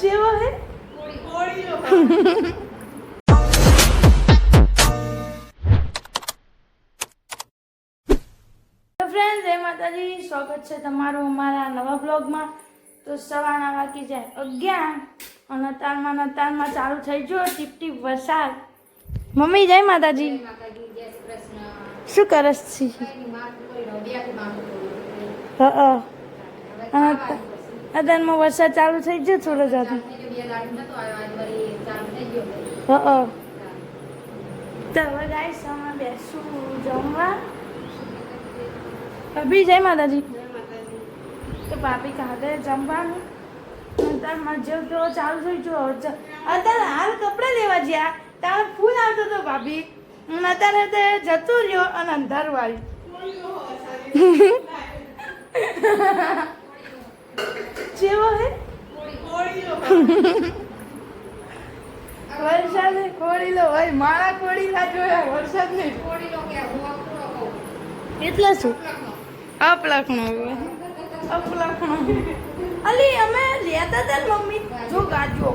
જેવો હે? તો ફ્રેન્ડ જય માતાજી. સ્વાગત છે તમારું અમારા નવા બ્લોગમાં તો સવારના વાગી જાય અગિયાર અને તારમાં ને ચાલુ થઈ ગયો ટીપ ટીપ વરસાદ. મમ્મી જય માતાજી. શું કરસ છે? હા અત્યારમાં વરસાદ ચાલુ થઈ ગયો થોડો જાતો તો હવે ગાઈસ અમે બેસું જમવા. જય માતાજી. તો ભાભી કાલે જમવાનું. અત્યારમાં જેવું તેવો ચાલુ થઈ ગયો. અત્યારે હાલ કપડાં લેવા ગયા ત્યારે ફૂલ આવતો હતો ભાભી. હું અત્યારે તે જતું રહ્યો અને અંધારું આવ્યું. જેવો હે? વરસાદ ખોડી લો ભાઈ મારા ખોડીલા જોયા વરસાદ નહીં. એટલે શું? અપલખણો અપલખણો અલી અમે લેતા હતા ને મમ્મી? જો ગાજો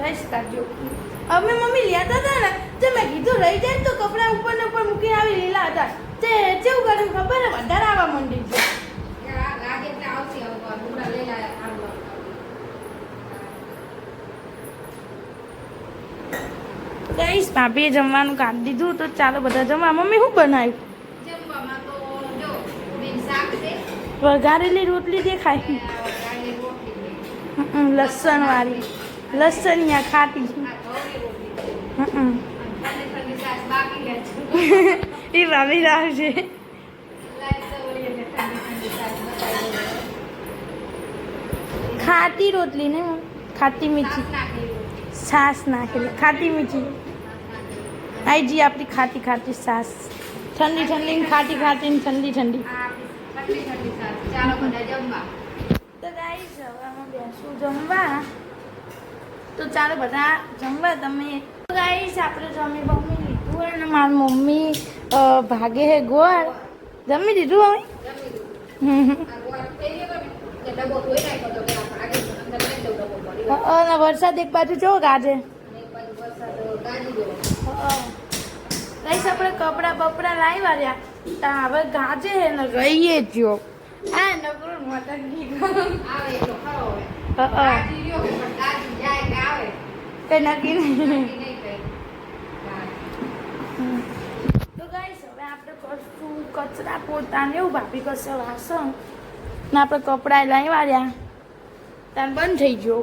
રહીશ કાજો અમે મમ્મી લેતા હતા ને તે મેં કીધું રહી જાય તો કપડા ઉપર ને ઉપર મૂકીને આવી લીલા હતા. તે જેવું કર્યું ખબર ને વધારે આવવા માંડી છે ગઈશ ભાભીએ જમવાનું કાઢી દીધું તો ચાલો બધા જમવા મમ્મી શું બનાવ્યું? વઘારેલી રોટલી દેખાય. લસણ વાળી. લસણિયા ખાટી. એ ભાભી લાવશે ખાટી રોટલી ને ખાટી મીઠી. છાશ નાખેલી ખાટી મીઠી. આઈ જી આપણી ખાતી ખાતી સાસ. ઠંડી ઠંડી ખાતી ખાટી ખાટી ને ઠંડી ઠંડી. તો ગાઈસ હવે બેસું જમવા. તો ચાલો બધા જમવા તમે. ગાઈસ આપણે જમી બમી લીધું અને મારી મમ્મી ભાગે હે ગોળ. જમી દીધું અમે અને વરસાદ એક બાજુ જો ગાજે કઈશ આપણે કપડા બપડા લાવી રહ્યા. ત્યાં હવે ગાજે હે ને રહીએ જો આ નકરું નક્કી નહીં. તો ગાઈસ હવે આપણે કરશું કચરા પોતાને એવું ભાભી કરશે વાસણ. ને આપણે કપડાં લઈ વાળ્યા ત્યાં બંધ થઈ ગયો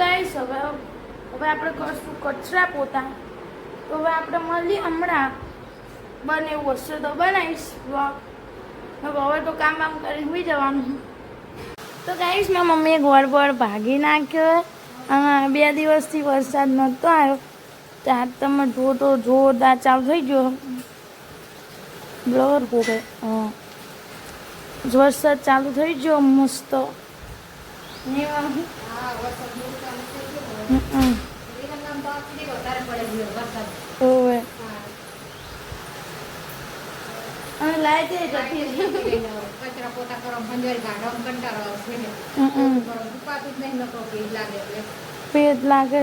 તો ગાઈસ, હવે હવે આપણે કરશું કચરા પોતા. તો હવે આપણે મળીએ હમણાં. બને એવું હશે તો બનાવીશ vlog. હવે તો કામ વામ કરીને બી જવાનું તો ગાઈશ મેં મમ્મીએ ગોળ બોળ ભાગી નાખ્યો. બે દિવસથી વરસાદ નહોતો આવ્યો. ત્યાં તમે જો તો જોરદાર ચાલુ થઈ ગયો. બ્લર હો ગયો. વરસાદ ચાલુ થઈ ગયો, મસ્ત. ઓવે કચરા પોતા કરો ભંજર ગાઢો કંટાળો આવશે જ નહીં નતો કે લાગે એટલે. લાગે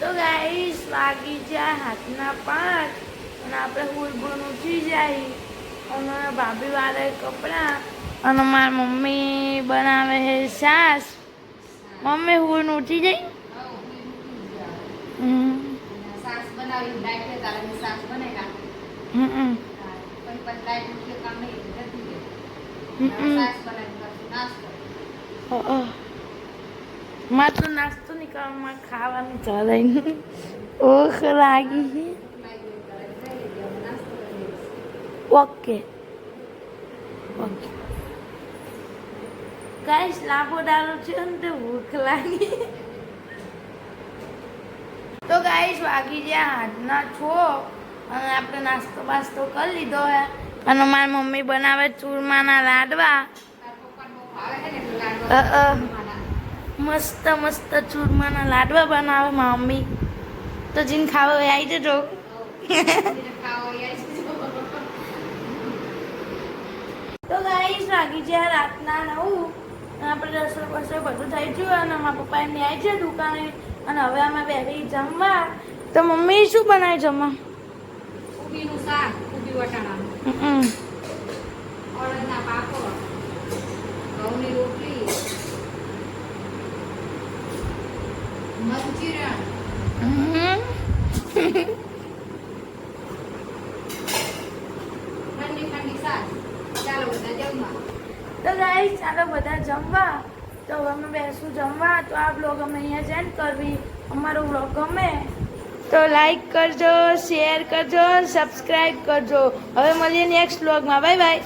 તો ગાઈસ વાગી જાય હાથના પાંચ અને આપણે હુલબુલ ઉઠી જાય. અને ભાભી વાળે કપડાં અને મારી મમ્મી બનાવે છે સાસ. મમ્મી હું ઉઠી જઈ? મારે તો નાસ્તો નહીં કરવામાં ખાવાનું ચાલે. ઓખ લાગી છે લાગી હોય ત્યારે લઈ લેજો અને નાસ્તો કરી લેજો. ઓકે ઓકે ગાઈસ લાંબો ડાળો છે ને તે ભૂખ લાગી તો ગાઈસ વાગી ગયા હાથના છો. અને આપણે નાસ્તો બાસ્તો કરી લીધો હે. અને મારી મમ્મી બનાવે ચૂરમાના લાડવા. મસ્ત મસ્ત ચૂરમાના લાડવા બનાવે મારી મમ્મી. તો જીન ખાવો આવી જજો. ખાવા હોય આવી જજો. તો ગાઈસ વાગી છે રાતના નવું. આપણે રસોઈ બસોઈ બધું થઈ ગયું અને મારા પપ્પા એમને આવી છે દુકાને. અને હવે અમે બેસી જમવા. તો મમ્મી શું બનાવી જમવા? ઊભીનું શાક ઊભી વટાણાનું. અડદના પાપડ ઘઉંની રોટલી મંચુરિયન હમ. ઠંડી ઠંડી શાક ચાલો બધા જમવા તો ગાઈસ ચાલો બધા જમવા. તો અમે બેસું જમવા. તો આ બ્લોગ અમે અહીંયા જ કરવી. અમારો બ્લોગ ગમે તો લાઈક કરજો શેર કરજો સબસ્ક્રાઈબ કરજો. હવે મળીએ નેક્સ્ટ બ્લોગમાં બાય બાય